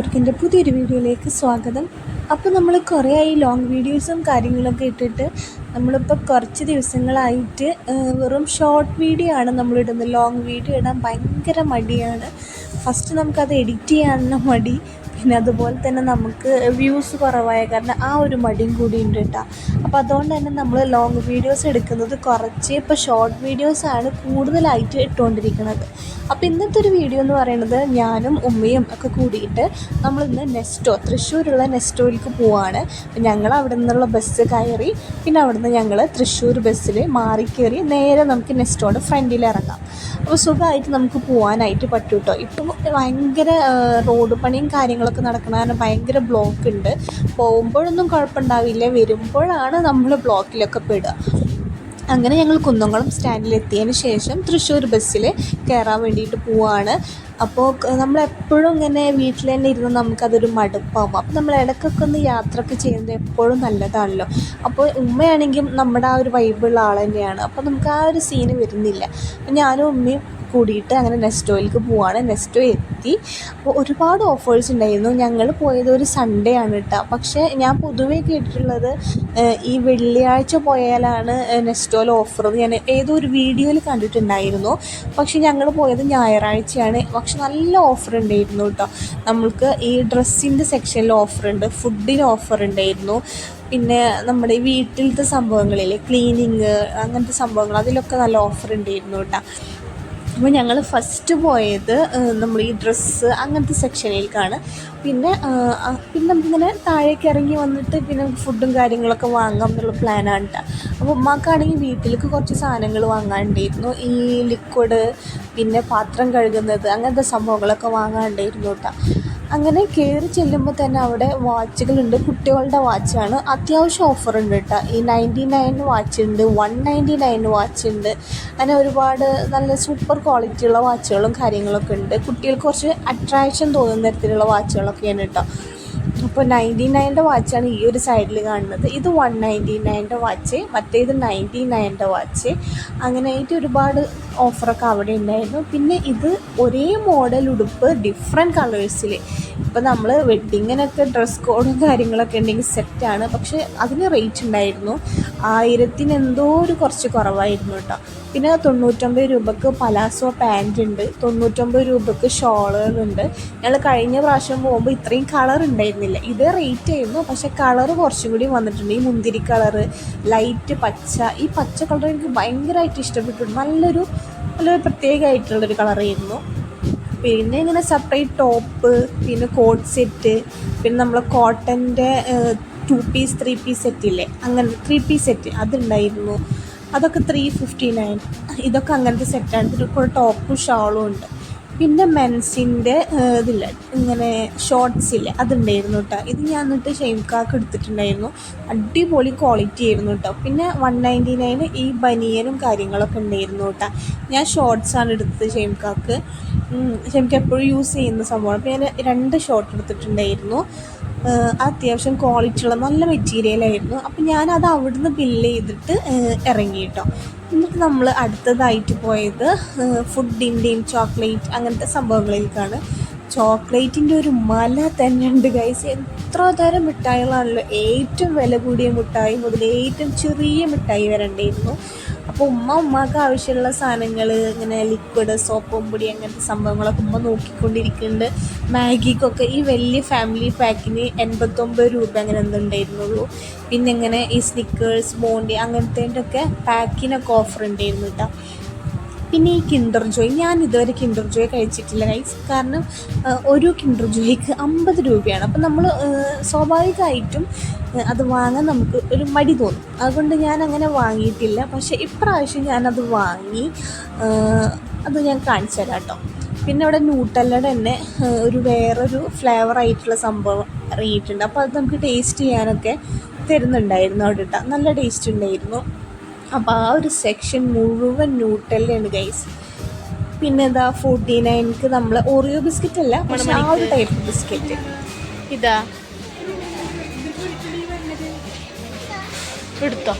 എല്ലാവർക്കും എന്റെ പുതിയൊരു വീഡിയോയിലേക്ക് സ്വാഗതം. അപ്പോൾ നമ്മൾ കുറേ ആയി ലോങ് വീഡിയോസും കാര്യങ്ങളൊക്കെ ഇട്ടിട്ട് നമ്മളിപ്പോൾ കുറച്ച് ദിവസങ്ങളായിട്ട് വെറും ഷോർട്ട് വീഡിയോ ആണ് നമ്മളിടുന്നത് ലോങ് വീഡിയോ ഇടാൻ ഭയങ്കര മടിയാണ്. ഫസ്റ്റ് നമുക്കത് എഡിറ്റ് ചെയ്യാനുള്ള മടി. പിന്നെ അതുപോലെ തന്നെ നമുക്ക് വ്യൂസ് കുറവായ കാരണം ആ ഒരു മടിയും കൂടി ഉണ്ട് കേട്ടോ. അപ്പോൾ അതുകൊണ്ട് തന്നെ നമ്മൾ ലോങ് വീഡിയോസ് എടുക്കുന്നത് കുറച്ച് ഇപ്പോൾ ഷോർട്ട് വീഡിയോസാണ് കൂടുതലായിട്ട് ഇട്ടുകൊണ്ടിരിക്കുന്നത് അപ്പോൾ ഇന്നത്തെ ഒരു വീഡിയോ എന്ന് പറയുന്നത് ഞാനും ഉമ്മയും ഒക്കെ കൂടിയിട്ട് നമ്മളിന്ന് നെസ്റ്റോ തൃശ്ശൂരുള്ള നെസ്റ്റോയിലേക്ക് പോവാണ്. ഞങ്ങൾ അവിടെ നിന്നുള്ള ബസ് കയറി പിന്നെ അവിടുന്ന് ഞങ്ങൾ തൃശ്ശൂർ ബസ്സിൽ മാറി കയറി നേരെ നമുക്ക് നെസ്റ്റോയുടെ ഫ്രണ്ടിൽ ഇറങ്ങാം. അപ്പോൾ സുഖമായിട്ട് നമുക്ക് പോകാനായിട്ട് പറ്റൂട്ടോ. ഇപ്പം ഭയങ്കര റോഡ് പണിയും കാര്യങ്ങളൊക്കെ നടക്കണ ഭയങ്കര ബ്ലോക്ക് ഉണ്ട്. പോകുമ്പോഴൊന്നും കുഴപ്പമുണ്ടാവില്ല. വരുമ്പോഴാണ് നമ്മൾ ബ്ലോക്കിലൊക്കെ പെടുക. അങ്ങനെ ഞങ്ങൾ കുന്നംകുളം സ്റ്റാൻഡിലെത്തിയതിന് ശേഷം തൃശ്ശൂർ ബസ്സിൽ കയറാൻ വേണ്ടിയിട്ട് പോവാണ്. അപ്പോൾ നമ്മളെപ്പോഴും ഇങ്ങനെ വീട്ടിൽ തന്നെ ഇരുന്ന് നമുക്കതൊരു മടുപ്പാവും. അപ്പോൾ നമ്മൾ ഇടയ്ക്കൊക്കെ ഒന്ന് യാത്രയൊക്കെ ചെയ്യുന്നത് എപ്പോഴും നല്ലതാണല്ലോ. അപ്പോൾ ഉമ്മയാണെങ്കിലും നമ്മുടെ ആ ഒരു വൈബുള്ള ആൾ തന്നെയാണ്. അപ്പോൾ നമുക്ക് ആ ഒരു സീന് വരുന്നില്ല. ഞാനും ഉമ്മയും കൂടിയിട്ട് അങ്ങനെ നെസ്റ്റോയിലേക്ക് പോവാണ്. നെസ്റ്റോ എത്തി. അപ്പോൾ ഒരുപാട് ഓഫേഴ്സ് ഉണ്ടായിരുന്നു. ഞങ്ങൾ പോയത് ഒരു സൺഡേ ആണ് കേട്ടോ പക്ഷേ ഞാൻ പൊതുവേ കേട്ടിട്ടുള്ളത് ഈ വെള്ളിയാഴ്ച പോയാലാണ് നെസ്റ്റോയിൽ ഓഫർ ഞാൻ ഏതോ ഒരു വീഡിയോയിൽ കണ്ടിട്ടുണ്ടായിരുന്നു. പക്ഷേ ഞങ്ങൾ പോയത് ഞായറാഴ്ചയാണ്. പക്ഷെ നല്ല ഓഫർ ഉണ്ടായിരുന്നു കേട്ടോ നമ്മൾക്ക് ഈ ഡ്രസ്സിന്റെ സെക്ഷനിൽ ഓഫർ ഉണ്ട്. ഫുഡിന് ഓഫർ ഉണ്ടായിരുന്നു. പിന്നെ നമ്മുടെ വീട്ടിലത്തെ സംഭവങ്ങളില്ലേ ക്ലീനിങ് അങ്ങനത്തെ സംഭവങ്ങൾ അതിലൊക്കെ നല്ല ഓഫർ ഉണ്ടായിരുന്നു കേട്ടോ അപ്പോൾ ഞങ്ങൾ ഫസ്റ്റ് പോയത് നമ്മൾ ഈ ഡ്രസ്സ് അങ്ങനത്തെ സെക്ഷനിലേക്കാണ് പിന്നെ പിന്നെ നമുക്കിങ്ങനെ താഴേക്ക് ഇറങ്ങി വന്നിട്ട് പിന്നെ ഫുഡും കാര്യങ്ങളൊക്കെ വാങ്ങാം എന്നുള്ള പ്ലാനാണ് കേട്ടോ അപ്പോൾ ഉമ്മാക്കാണെങ്കിൽ വീട്ടിലേക്ക് കുറച്ച് സാധനങ്ങൾ വാങ്ങാനുണ്ടായിരുന്നു ഈ ലിക്വിഡ് പിന്നെ പാത്രം കഴുകുന്നത് അങ്ങനത്തെ സംഭവങ്ങളൊക്കെ വാങ്ങാനുണ്ടായിരുന്നു കേട്ടോ അങ്ങനെ കയറി ചെല്ലുമ്പോൾ തന്നെ അവിടെ വാച്ചുകളുണ്ട്. കുട്ടികളുടെ വാച്ചാണ്. അത്യാവശ്യം ഓഫർ ഉണ്ട് കേട്ടോ. ഈ നയന്റി നയൻ വാച്ച് ഉണ്ട് വൺ നയന്റി നയൻ വാച്ച് ഉണ്ട്. അങ്ങനെ ഒരുപാട് നല്ല സൂപ്പർ ക്വാളിറ്റിയുള്ള വാച്ചുകളും കാര്യങ്ങളൊക്കെ ഉണ്ട്. കുട്ടികൾക്ക് കുറച്ച് അട്രാക്ഷൻ തോന്നുന്ന തരത്തിലുള്ള വാച്ചുകളൊക്കെയാണ് കേട്ടോ. അപ്പോൾ നയന്റി നയന്റെ വാച്ചാണ് ഈ ഒരു സൈഡിൽ കാണുന്നത്. ഇത് വൺ നയന്റി നയന്റെ വാച്ച് മറ്റേത് നയന്റി നയന്റെ വാച്ച്. അങ്ങനെയായിട്ട് ഒരുപാട് ഓഫറൊക്കെ അവിടെ ഉണ്ടായിരുന്നു. പിന്നെ ഇത് ഒരേ മോഡൽ ഉടുപ്പ് ഡിഫറെന്റ് കളേഴ്സിൽ ഇപ്പോൾ നമ്മൾ വെഡ്ഡിങ്ങിനൊക്കെ ഡ്രസ് കോഡും കാര്യങ്ങളൊക്കെ ഉണ്ടെങ്കിൽ സെറ്റാണ് പക്ഷേ അതിന് റേറ്റ് ഉണ്ടായിരുന്നു. ആയിരത്തിന് എന്തോ ഒരു കുറച്ച് കുറവായിരുന്നു കേട്ടോ. പിന്നെ തൊണ്ണൂറ്റൊമ്പത് രൂപക്ക് പലാസോ പാന്റ് ഉണ്ട്. തൊണ്ണൂറ്റൊമ്പത് രൂപക്ക് ഷോളുകളുണ്ട് ഞങ്ങൾ കഴിഞ്ഞ പ്രാവശ്യം പോകുമ്പോൾ ഇത്രയും കളർ ഉണ്ടായിരുന്നില്ല. ഇത് റേറ്റ് ആയിരുന്നു. പക്ഷെ കളർ കുറച്ചും കൂടി വന്നിട്ടുണ്ട്. ഈ മുന്തിരി കളറ് ലൈറ്റ് പച്ച. ഈ പച്ച കളർ എനിക്ക് ഭയങ്കരമായിട്ട് ഇഷ്ടപ്പെട്ടു. നല്ലൊരു നല്ലൊരു പ്രത്യേകമായിട്ടുള്ളൊരു കളറായിരുന്നു പിന്നെ ഇങ്ങനെ സെപ്പറേറ്റ് ടോപ്പ് പിന്നെ കോട്ട് സെറ്റ് പിന്നെ നമ്മൾ കോട്ടന്റെ two piece three piece set ഇല്ലേ? അങ്ങനെ ത്രീ പീസ് സെറ്റ് അതുണ്ടായിരുന്നു. അതൊക്കെ ത്രീ ഫിഫ്റ്റി നയൻ ഇതൊക്കെ അങ്ങനത്തെ സെറ്റാണ് ഇതിൽ കൂടെ ടോപ്പും ഷാളും ഉണ്ട്. പിന്നെ മെൻസിന്റെ ഇതില്ല? ഇങ്ങനെ ഷോർട്സ് ഇല്ലേ? അതുണ്ടായിരുന്നു കേട്ടോ. ഇത് ഞാൻ എന്നിട്ട് ഷെയ്ക്കാക്ക് എടുത്തിട്ടുണ്ടായിരുന്നു. അടിപൊളി ക്വാളിറ്റി ആയിരുന്നു കേട്ടോ. പിന്നെ വൺ നയന്റി നയൻ ഈ ബനിയനും കാര്യങ്ങളൊക്കെ ഉണ്ടായിരുന്നു കേട്ടോ. ഞാൻ ഷോർട്സ് ആണ് എടുത്തത് ഷെയ്ക്കാക്ക് ഷെയ്ക്ക് എപ്പോഴും യൂസ് ചെയ്യുന്ന സംഭവമാണ്. അപ്പോൾ ഞാൻ രണ്ട് ഷോർട്ട് എടുത്തിട്ടുണ്ടായിരുന്നു. അത്യാവശ്യം ക്വാളിറ്റി ഉള്ള നല്ല മെറ്റീരിയലായിരുന്നു അപ്പോൾ ഞാനത് അവിടുന്ന് ബില്ല് ചെയ്തിട്ട് ഇറങ്ങി കേട്ടോ എന്നിട്ട് നമ്മൾ അടുത്തതായിട്ട് പോയത് ഫുഡിന്റെയും ചോക്ലേറ്റ് അങ്ങനത്തെ സംഭവങ്ങളിലേക്കാണ്. ചോക്ലേറ്റിന്റെ ഒരു മല തന്നെ ഉണ്ട് ഗൈസ് എത്ര തരം മിഠായികളാണല്ലോ. ഏറ്റവും വില കൂടിയ മിഠായി മുതൽ ഏറ്റവും ചെറിയ മിഠായി വരെ ഉണ്ടായിരുന്നു. അപ്പോൾ ഉമ്മ ഉമ്മക്ക് ആവശ്യമുള്ള സാധനങ്ങൾ ഇങ്ങനെ ലിക്വിഡ് സോപ്പും പൊടി അങ്ങനത്തെ സംഭവങ്ങളൊക്കെ ഉമ്മ നോക്കിക്കൊണ്ടിരിക്കുന്നുണ്ട്. മാഗിക്കൊക്കെ ഈ വലിയ ഫാമിലി പാക്കിന് എൺപത്തൊമ്പത് രൂപ അങ്ങനെ എന്തുണ്ടായിരുന്നുള്ളൂ പിന്നെ ഇങ്ങനെ ഈ സ്നിക്കേഴ്സ് ബോണ്ടി അങ്ങനത്തേന്റെ ഒക്കെ പാക്കിനൊക്കെ ഓഫർ ഉണ്ടായിരുന്നു കേട്ടോ പിന്നെ ഈ കിൻഡർ ജോയ് ഞാൻ ഇതുവരെ കിൻഡർ ജോയ് കഴിച്ചിട്ടില്ല ഗൈസ് കാരണം ഒരു കിൻഡർ ജോയ്ക്ക് അമ്പത് രൂപയാണ്. അപ്പം നമ്മൾ സ്വാഭാവികമായിട്ടും അത് വാങ്ങാൻ നമുക്ക് ഒരു മടി തോന്നും. അതുകൊണ്ട് ഞാൻ അങ്ങനെ വാങ്ങിയിട്ടില്ല. പക്ഷേ ഇപ്രാവശ്യം ഞാനത് വാങ്ങി അത് ഞാൻ കാണിച്ചു തരാം കേട്ടോ. പിന്നെ അവിടെ ന്യൂട്ടല്ലയുടെ തന്നെ ഒരു വേറൊരു ഫ്ലേവർ ആയിട്ടുള്ള സംഭവം ഇറങ്ങിയിട്ടുണ്ട് അപ്പോൾ അത് നമുക്ക് ടേസ്റ്റ് ചെയ്യാനൊക്കെ തരുന്നുണ്ടായിരുന്നു അവിടെ നല്ല ടേസ്റ്റ് ഉണ്ടായിരുന്നു. അപ്പോൾ ആ ഒരു സെക്ഷൻ മുഴുവൻ ന്യൂട്ടല്ലാണ് ഗൈസ് പിന്നെ എന്താ ഫോർട്ടി നയൻക്ക് നമ്മൾ ഓറിയോ ബിസ്ക്കറ്റ് അല്ല പക്ഷെ ആ ഒരു ടൈപ്പ് ബിസ്ക്കറ്റ് ഇതാ. എടുത്തോ.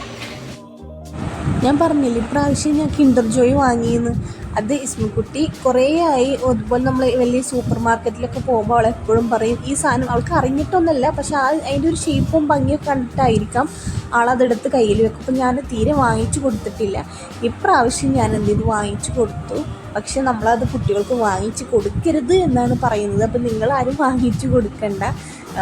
ഞാൻ പറഞ്ഞില്ല ഇപ്രാവശ്യം ഞാൻ കിൻഡർ ജോയ് വാങ്ങിയെന്ന് അത് ഇസ്മുക്കുട്ടി കുറേ ആയി. അതുപോലെ നമ്മൾ വലിയ സൂപ്പർ മാർക്കറ്റിലൊക്കെ പോകുമ്പോൾ അവൾ എപ്പോഴും പറയും ഈ സാധനം അവൾക്ക് അറിഞ്ഞിട്ടൊന്നുമല്ല പക്ഷെ ആ അതിന്റെ ഒരു ഷേപ്പും ഭംഗിയൊക്കെ കണ്ടിട്ടായിരിക്കാം ആളതെടുത്ത് കയ്യിൽ വെക്കും. അപ്പം ഞാൻ തീരെ വാങ്ങിച്ചു കൊടുത്തിട്ടില്ല. ഇപ്രാവശ്യം ഞാൻ എന്ത് ചെയ്തു? വാങ്ങിച്ചു കൊടുത്തു. പക്ഷെ നമ്മളത് കുട്ടികൾക്ക് വാങ്ങിച്ചു കൊടുക്കരുത് എന്നാണ് പറയുന്നത്. അപ്പം നിങ്ങളാരും വാങ്ങിച്ചു കൊടുക്കണ്ട.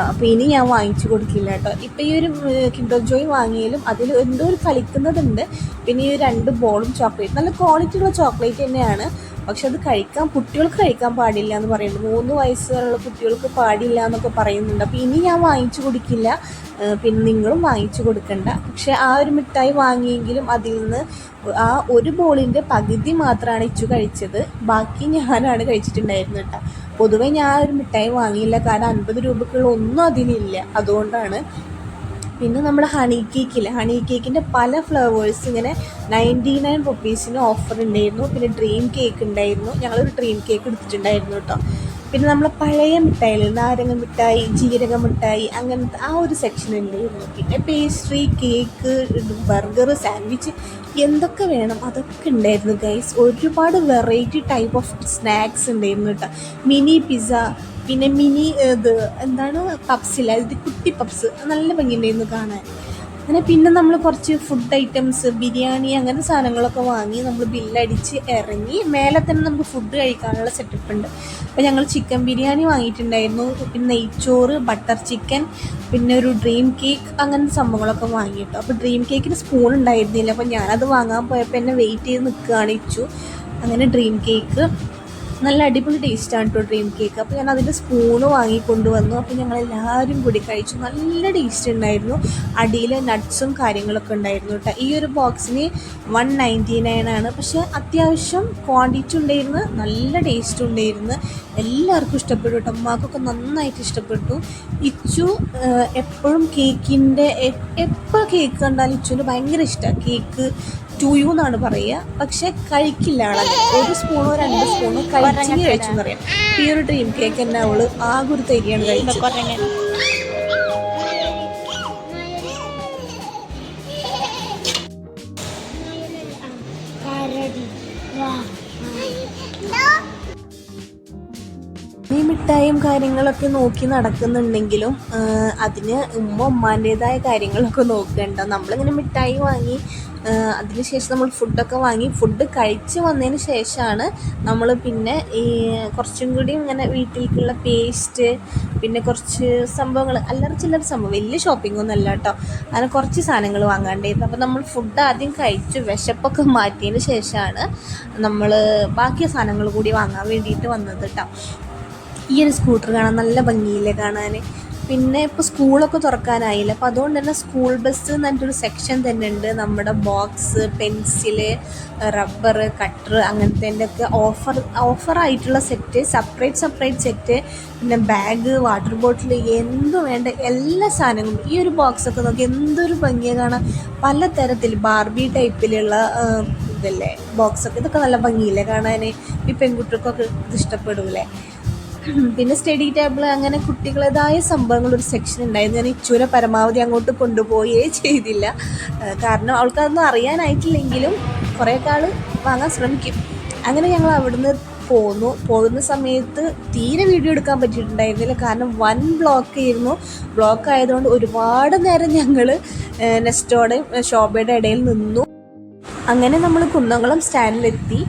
അപ്പോൾ ഇനി ഞാൻ വാങ്ങിച്ചു കൊടുക്കില്ല കേട്ടോ. ഇപ്പം ഈ ഒരു കിൻഡർ ജോയ് വാങ്ങിയാലും അതിൽ എന്തോ ഒരു കളിക്കുന്നതുണ്ട്. പിന്നെ ഈ രണ്ട് ബോളും ചോക്ലേറ്റ്. നല്ല ക്വാളിറ്റി ഉള്ള ചോക്ലേറ്റ് തന്നെയാണ്. പക്ഷെ അത് കഴിക്കാൻ കുട്ടികൾക്ക് കഴിക്കാൻ പാടില്ല എന്ന് പറയുന്നുണ്ട് മൂന്ന് വയസ്സ് വരെയുള്ള കുട്ടികൾക്ക് പാടില്ല എന്നൊക്കെ പറയുന്നുണ്ട്. അപ്പോൾ ഇനി ഞാൻ വാങ്ങിച്ചു കൊടുക്കില്ല. പിന്നെ നിങ്ങളും വാങ്ങിച്ചു കൊടുക്കണ്ട. പക്ഷെ ആ ഒരു മിഠായി വാങ്ങിയെങ്കിലും അതിൽ നിന്ന് ആ ഒരു ബോളിന്റെ പകുതി മാത്രമാണ് ഇച്ചു കഴിച്ചത്. ബാക്കി ഞാനാണ് കഴിച്ചിട്ടുണ്ടായിരുന്നത് കേട്ടോ. പൊതുവെ ഞാൻ ഒരു മിഠായി വാങ്ങിയില്ല. കാരണം അൻപത് രൂപക്കുള്ള ഒന്നും അതിനില്ല. അതുകൊണ്ടാണ് പിന്നെ നമ്മൾ ഹണി കേക്കിൽ ഹണി കേക്കിന്റെ പല ഫ്ലേവേഴ്സ് ഇങ്ങനെ നയന്റി നയൻ റുപ്പീസിന് ഓഫർ ഉണ്ടായിരുന്നു പിന്നെ ഡ്രീം കേക്ക് ഉണ്ടായിരുന്നു ഞങ്ങളൊരു ഡ്രീം കേക്ക് എടുത്തിട്ടുണ്ടായിരുന്നു കേട്ടോ പിന്നെ നമ്മൾ പഴയ മിഠായിൽ നാരങ്ങ മിഠായി ജീരക മിഠായി അങ്ങനത്തെ ആ ഒരു സെക്ഷൻ ഉണ്ടായിരുന്നു പിന്നെ പേസ്ട്രി കേക്ക് ബർഗർ സാൻഡ്വിച്ച് എന്തൊക്കെ വേണം അതൊക്കെ ഉണ്ടായിരുന്നു ഗൈസ് ഒരുപാട് വെറൈറ്റി ടൈപ്പ് ഓഫ് സ്നാക്സ് ഉണ്ടായിരുന്നു കേട്ടോ മിനി പിസ്സ പിന്നെ മിനി ഇത് എന്താണ് പപ്സില്ല ഇത് കുട്ടി പപ്സ് നല്ല ഭംഗിയുണ്ടായിരുന്നു കാണാൻ. അങ്ങനെ പിന്നെ നമ്മൾ കുറച്ച് ഫുഡ് ഐറ്റംസ് ബിരിയാണി അങ്ങനെ സാധനങ്ങളൊക്കെ വാങ്ങി നമ്മൾ ബില്ലടിച്ച് ഇറങ്ങി. മേലെ തന്നെ നമുക്ക് ഫുഡ് കഴിക്കാനുള്ള സെറ്റപ്പ് ഉണ്ട്. അപ്പോൾ ഞങ്ങൾ ചിക്കൻ ബിരിയാണി വാങ്ങിയിട്ടുണ്ടായിരുന്നു. പിന്നെ നെയ്ച്ചോറ് ബട്ടർ ചിക്കൻ പിന്നെ ഒരു ഡ്രീം കേക്ക് അങ്ങനത്തെ സംഭവങ്ങളൊക്കെ വാങ്ങിയിട്ടു. അപ്പോൾ ഡ്രീം കേക്കിന് സ്പൂൺ ഉണ്ടായിരുന്നില്ല. അപ്പോൾ ഞാനത് വാങ്ങാൻ പോയപ്പോൾ എന്നെ വെയിറ്റ് ചെയ്ത് നിൽക്കുകയാണ് ഇച്ചു. അങ്ങനെ ഡ്രീം കേക്ക് നല്ല അടിപൊളി ടേസ്റ്റാണ് കേട്ടോ ഡ്രീം കേക്ക് അപ്പോൾ ഞാൻ അതിന്റെ സ്പൂണ് വാങ്ങിക്കൊണ്ടുവന്നു. അപ്പോൾ ഞങ്ങൾ എല്ലാവരും കൂടി കഴിച്ചു. നല്ല ടേസ്റ്റ് ഉണ്ടായിരുന്നു. അടിയിൽ നട്ട്സും കാര്യങ്ങളൊക്കെ ഉണ്ടായിരുന്നു കേട്ടോ ഈ ഒരു ബോക്സിന് വൺ നയന്റി നയൻ ആണ്. പക്ഷേ അത്യാവശ്യം ക്വാണ്ടിറ്റി ഉണ്ടായിരുന്നു. നല്ല ടേസ്റ്റ് ഉണ്ടായിരുന്നു. എല്ലാവർക്കും ഇഷ്ടപ്പെട്ടു കേട്ടോ അമ്മക്കൊക്കെ നന്നായിട്ട് ഇഷ്ടപ്പെട്ടു. ഇച്ചു എപ്പോഴും കേക്കിന്റെ എപ്പോൾ കേക്ക് കണ്ടാലും ഇച്ചുവിന് ഭയങ്കര ഇഷ്ടമാണ് കേക്ക് ടു യു എന്നാണ് പറയുക. പക്ഷെ കഴിക്കില്ല ആളത് ഒരു സ്പൂണോ രണ്ട് സ്പൂണോ കഴിച്ചു കഴിച്ചു പറയാം ഈ ഒരു ഡ്രീം കേക്ക് തന്നെ അവൾ ആകെ ഒരു തരിയാണ് കഴിച്ചത്. മിഠായും കാര്യങ്ങളൊക്കെ നോക്കി നടക്കുന്നുണ്ടെങ്കിലും അതിന് ഉമ്മ ഉമ്മാന്റേതായ കാര്യങ്ങളൊക്കെ നോക്കേണ്ട നമ്മളിങ്ങനെ മിഠായി വാങ്ങി അതിനുശേഷം നമ്മൾ ഫുഡൊക്കെ വാങ്ങി ഫുഡ് കഴിച്ച് വന്നതിന് ശേഷമാണ് നമ്മൾ പിന്നെ ഈ കുറച്ചും കൂടി ഇങ്ങനെ വീട്ടിലേക്കുള്ള പേസ്റ്റ് പിന്നെ കുറച്ച് സംഭവങ്ങൾ അല്ലറ ചില്ലറ സംഭവം വലിയ ഷോപ്പിംഗ് ഒന്നും അല്ല കേട്ടോ. അങ്ങനെ കുറച്ച് സാധനങ്ങൾ വാങ്ങാണ്ടായിരുന്നു. അപ്പോൾ നമ്മൾ ഫുഡ് ആദ്യം കഴിച്ചു വിശപ്പൊക്കെ മാറ്റിയതിന് ശേഷമാണ് നമ്മൾ ബാക്കി സാധനങ്ങൾ കൂടി വാങ്ങാൻ വേണ്ടിയിട്ട് വന്നത് കേട്ടോ. ഈ ഒരു സ്കൂട്ടർ കാണാൻ നല്ല ഭംഗിയില്ലേ കാണാൻ പിന്നെ ഇപ്പോൾ സ്കൂളൊക്കെ തുറക്കാനായില്ല. അപ്പോൾ അതുകൊണ്ട് തന്നെ സ്കൂൾ ബസ് എന്ന് സെക്ഷൻ തന്നെ ഉണ്ട്. നമ്മുടെ ബോക്സ് പെൻസിൽ റബ്ബർ കട്ടർ അങ്ങനത്തെ ഒക്കെ ഓഫർ ഓഫറായിട്ടുള്ള സെറ്റ് സെപ്പറേറ്റ് സെപ്പറേറ്റ് സെറ്റ് പിന്നെ ബാഗ് വാട്ടർ ബോട്ടിൽ എന്ത് വേണ്ട എല്ലാ സാധനങ്ങളും. ഈ ഒരു ബോക്സൊക്കെ നോക്കി എന്തൊരു ഭംഗിയാണ് പല തരത്തിൽ ബാർബി ടൈപ്പിലുള്ള ഇതല്ലേ ബോക്സൊക്കെ. ഇതൊക്കെ നല്ല ഭംഗിയില്ലേ കാണാൻ ഈ പെൺകുട്ടികൾക്കൊക്കെ ഇത് ഇഷ്ടപ്പെടൂലേ പിന്നെ സ്റ്റഡി ടേബിൾ അങ്ങനെ കുട്ടികളേതായ സംഭവങ്ങൾ ഒരു സെക്ഷൻ ഉണ്ടായിരുന്നു. ഞാൻ ഇച്ചൂരെ പരമാവധി അങ്ങോട്ട് കൊണ്ടുപോയേ ചെയ്തില്ല. കാരണം അവൾക്കതൊന്നും അറിയാനായിട്ടില്ലെങ്കിലും കുറേ കാൾ വാങ്ങാൻ ശ്രമിക്കും. അങ്ങനെ ഞങ്ങൾ അവിടുന്ന് പോന്നു. പോകുന്ന സമയത്ത് തീരെ വീഡിയോ എടുക്കാൻ പറ്റിയിട്ടുണ്ടായിരുന്നില്ല. കാരണം വൺ ബ്ലോക്ക് ആയിരുന്നു. ബ്ലോക്ക് ആയതുകൊണ്ട് ഒരുപാട് നേരം ഞങ്ങൾ നെസ്റ്റോടെയും ശോഭയുടെ ഇടയിൽ നിന്നു. അങ്ങനെ നമ്മൾ കുന്നംകുളം സ്റ്റാൻഡിലെത്തി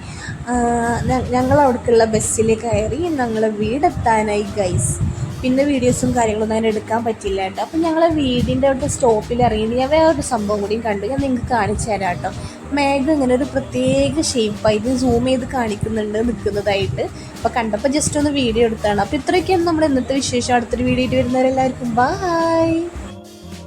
ഞങ്ങൾ അവിടേക്കുള്ള ബസ്സിൽ കയറി ഞങ്ങൾ വീടെത്താനായി ഗൈസ് പിന്നെ വീഡിയോസും കാര്യങ്ങളൊന്നും അങ്ങനെ എടുക്കാൻ പറ്റില്ല കേട്ടോ. അപ്പം ഞങ്ങൾ വീടിന്റെ അവിടുത്തെ സ്റ്റോപ്പിൽ ഇറങ്ങി ഞാൻ വേറൊരു സംഭവം കൂടിയും കണ്ടു. ഞാൻ നിങ്ങൾക്ക് കാണിച്ചു തരാം കേട്ടോ. മേഘം ഇങ്ങനെ ഒരു പ്രത്യേക ഷേപ്പായിട്ട് സൂം ചെയ്ത് കാണിക്കുന്നുണ്ട് നിൽക്കുന്നതായിട്ട്. അപ്പോൾ കണ്ടപ്പോൾ ജസ്റ്റ് ഒന്ന് വീഡിയോ എടുത്താണ്. അപ്പോൾ ഇത്രയൊക്കെയാണ് നമ്മൾ ഇന്നത്തെ വിശേഷം. അടുത്തൊരു വീഡിയോ ആയിട്ട് വരുന്നവരെല്ലാവർക്കും ബായ്